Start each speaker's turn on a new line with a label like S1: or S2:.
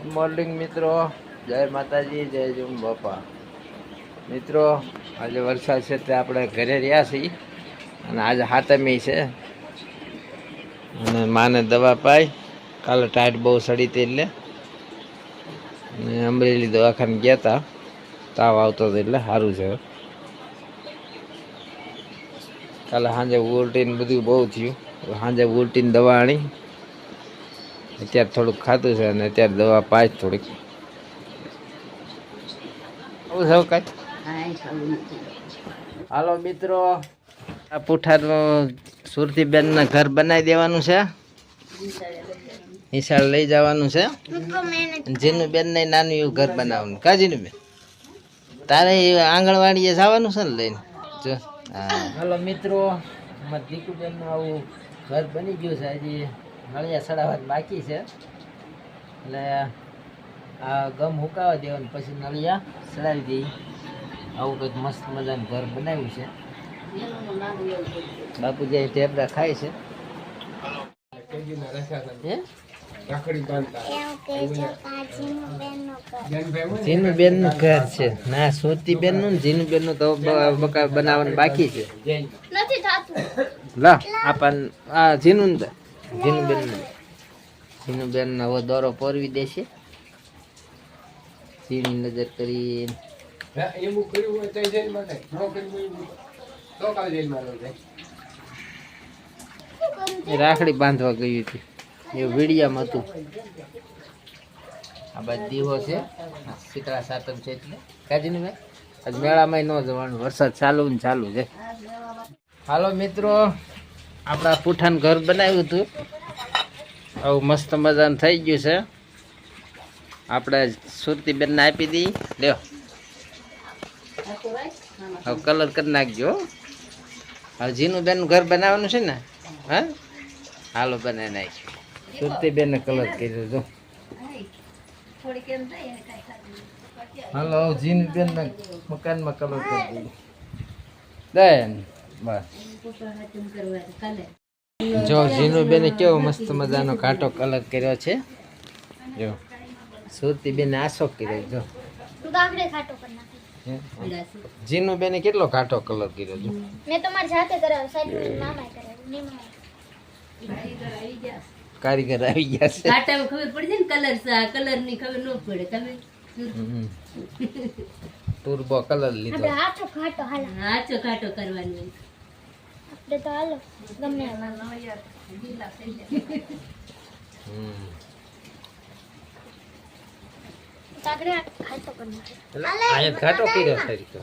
S1: Good morning મિત્રો. જય માતાજી, જય જુમ બાપા. મિત્રો, આજે વરસાદ છે તે આપણે ઘરે રહ્યા છીએ અને આજે હાથમી છે. અને માને દવા પાઈ. કાલે ટાઈટ બહુ સડી હતી એટલે. અને અમરેલી દવાખાને ગયા હતા તાવ આવતો હતો એટલે સારું છે. કાલે સાંજે ઉલટીને બધું બહુ થયું. સાંજે ઉલટીને દવા આણી. અત્યારે થોડુંક ખાતું છે અને અત્યારે દવા પાય થોડીક. આવું સૌ કાંઈ? હાલો મિત્રો આ પુઠારનું સુરતીબેનના ઘર બનાવી દેવાનું છે. નિશાળ લઈ જવાનું છે. જીનું બેન ને નાનું એવું ઘર બનાવવાનું. કા જીનું બેન તારે આંગણવાડીએ જવાનું છે ને લઈને? જો હાલો મિત્રો અમારા દીકુબેનનું આવું ઘર બની ગયું છે હજી નળિયા ચડાવવાની બાકી છે. એટલે આ ગમ હુકાવા દેવાનું પછી નળિયા સડાવી દઈ આવું કંઈક મસ્ત મજાનું ઘર બનાવ્યું છે. બાપુજી ટેબડા ખાય છે. હે? જીનું નું ઘર છે. ના સુરતી બેનનું જીનું બેનનું તો બકા બનાવવાનું બાકી છે. લા આપણ આ જીનું ને. જીનું બેન કર્યું હોય તો ને હવે દોરો પોરવી દેશે સીની નજર કરી જાય. રાખડી બાંધવા ગયું હતી. એ વીડિયામાં હતું. આ બાજુ દીવો છે. શીતળા સાતમ છે એટલે. કાજીની ભાઈ આજ મેળામાં ન જવાનું. વરસાદ ચાલુ ને ચાલુ છે. હાલો મિત્રો આપણા પુઠાન ઘર બનાવ્યું હતું. આવું મસ્ત મજાનું થઈ ગયું છે. આપણે સુરતી બેનને આપી દઈ લ્યો. હવે કલર કરી નાખજો. હવે જીનું બેનનું ઘર બનાવવાનું છે ને હા? હાલો બનાવી નાખ્યું. સુરતીબેનને કલર કર્યો જો. હાલો હવે જીનું બેનના મકાનમાં કલર કરી દીધું બસ જો જીનું બેને કેવો મસ્ત મજાનો કાંટો કલર કર્યો છે. જો સુરતી બેને આસો કર્યો જો? જીનું બેને કેટલો કાંટો કલર કર્યો જો.
S2: મેં તમારી જાતે કરાવ્યો સાહેબ મામાએ કરાવ્યો
S1: કારીગર આવી ગયા છે.
S3: કાંટામાં ખબર પડી જાય ને કલર કલરની ખબર ન પડે. તમે.
S1: ટુરબો કલર લીધો.
S2: આછો ખાટો હાલ
S3: આચો કાંટો કરવાનો.
S2: આપણે તો હાલો ગમે. ગાગડે ખાટો કરી
S1: એટલે અહીંયા ઘાટો કર્યો રીતો